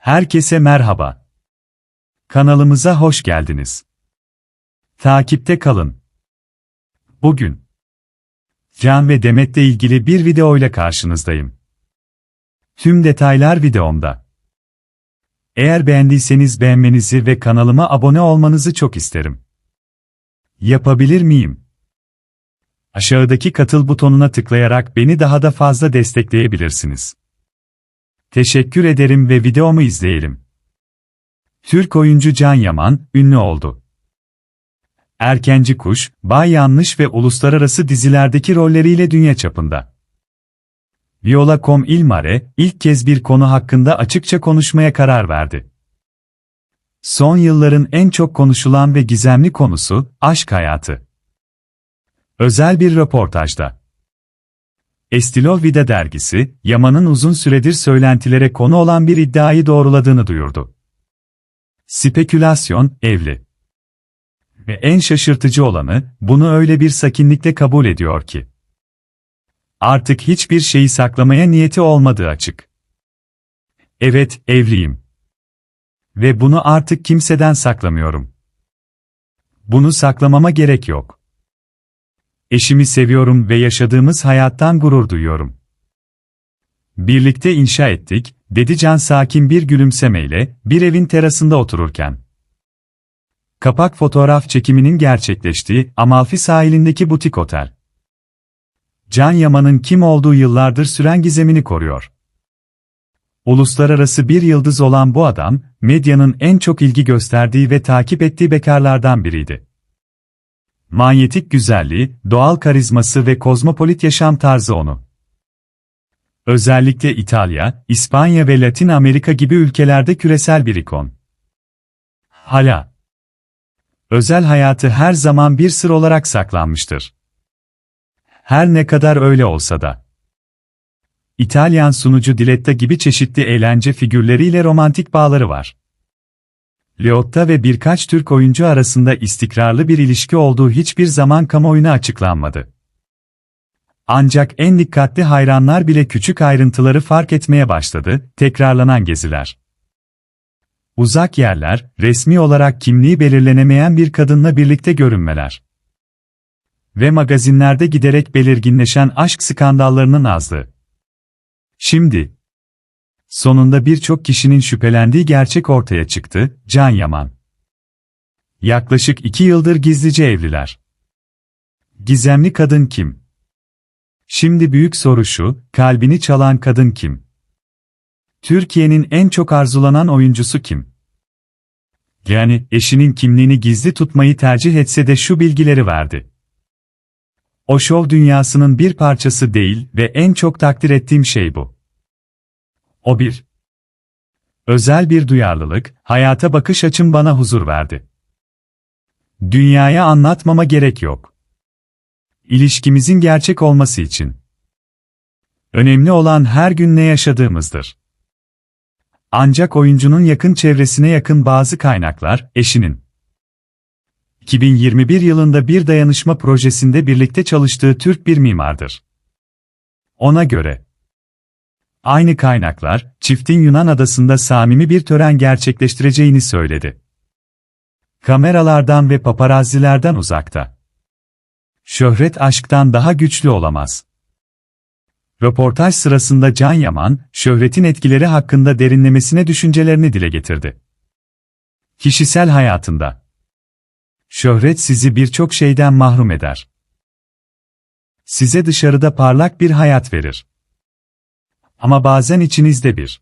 Herkese merhaba. Kanalımıza hoş geldiniz. Takipte kalın. Bugün Can ve Demet'le ilgili bir video ile karşınızdayım. Tüm detaylar videomda. Eğer beğendiyseniz beğenmenizi ve kanalıma abone olmanızı çok isterim. Yapabilir miyim? Aşağıdaki katıl butonuna tıklayarak beni daha da fazla destekleyebilirsiniz. Teşekkür ederim ve videomu izleyelim. Türk oyuncu Can Yaman, ünlü oldu. Erkenci Kuş, Bay Yanlış ve uluslararası dizilerdeki rolleriyle dünya çapında. Viola.com İlmare, ilk kez bir konu hakkında açıkça konuşmaya karar verdi. Son yılların en çok konuşulan ve gizemli konusu, aşk hayatı. Özel bir röportajda. Estilo Vida dergisi, Yaman'ın uzun süredir söylentilere konu olan bir iddiayı doğruladığını duyurdu. Spekülasyon, evli. Ve en şaşırtıcı olanı, bunu öyle bir sakinlikle kabul ediyor ki. Artık hiçbir şeyi saklamaya niyeti olmadığı açık. Evet, evliyim. Ve bunu artık kimseden saklamıyorum. Bunu saklamama gerek yok. Eşimi seviyorum ve yaşadığımız hayattan gurur duyuyorum. Birlikte inşa ettik, dedi Can sakin bir gülümsemeyle, bir evin terasında otururken. Kapak fotoğraf çekiminin gerçekleştiği Amalfi sahilindeki butik otel. Can Yaman'ın kim olduğu yıllardır süren gizemini koruyor. Uluslararası bir yıldız olan bu adam, medyanın en çok ilgi gösterdiği ve takip ettiği bekarlardan biriydi. Manyetik güzelliği, doğal karizması ve kozmopolit yaşam tarzı onu. Özellikle İtalya, İspanya ve Latin Amerika gibi ülkelerde küresel bir ikon. Hala. Özel hayatı her zaman bir sır olarak saklanmıştır. Her ne kadar öyle olsa da. İtalyan sunucu Diletta gibi çeşitli eğlence figürleriyle romantik bağları var. Liotta ve birkaç Türk oyuncu arasında istikrarlı bir ilişki olduğu hiçbir zaman kamuoyuna açıklanmadı. Ancak en dikkatli hayranlar bile küçük ayrıntıları fark etmeye başladı, tekrarlanan geziler. Uzak yerler, resmi olarak kimliği belirlenemeyen bir kadınla birlikte görünmeler. Ve magazinlerde giderek belirginleşen aşk skandallarının azlığı. Şimdi, sonunda birçok kişinin şüphelendiği gerçek ortaya çıktı, Can Yaman. Yaklaşık iki yıldır gizlice evliler. Gizemli kadın kim? Şimdi büyük soru şu, kalbini çalan kadın kim? Türkiye'nin en çok arzulanan oyuncusu kim? Yani eşinin kimliğini gizli tutmayı tercih etse de şu bilgileri verdi. O şov dünyasının bir parçası değil ve en çok takdir ettiğim şey bu. O bir. Özel bir duyarlılık, hayata bakış açım bana huzur verdi. Dünyaya anlatmama gerek yok. İlişkimizin gerçek olması için. Önemli olan her gün ne yaşadığımızdır. Ancak oyuncunun yakın çevresine yakın bazı kaynaklar, eşinin 2021 yılında bir dayanışma projesinde birlikte çalıştığı Türk bir mimardır. Ona göre, aynı kaynaklar, çiftin Yunan adasında samimi bir tören gerçekleştireceğini söyledi. Kameralardan ve paparazzilerden uzakta. Şöhret aşktan daha güçlü olamaz. Röportaj sırasında Can Yaman, şöhretin etkileri hakkında derinlemesine düşüncelerini dile getirdi. Kişisel hayatında Şöhret sizi birçok şeyden mahrum eder. Size dışarıda parlak bir hayat verir. Ama bazen içinizde bir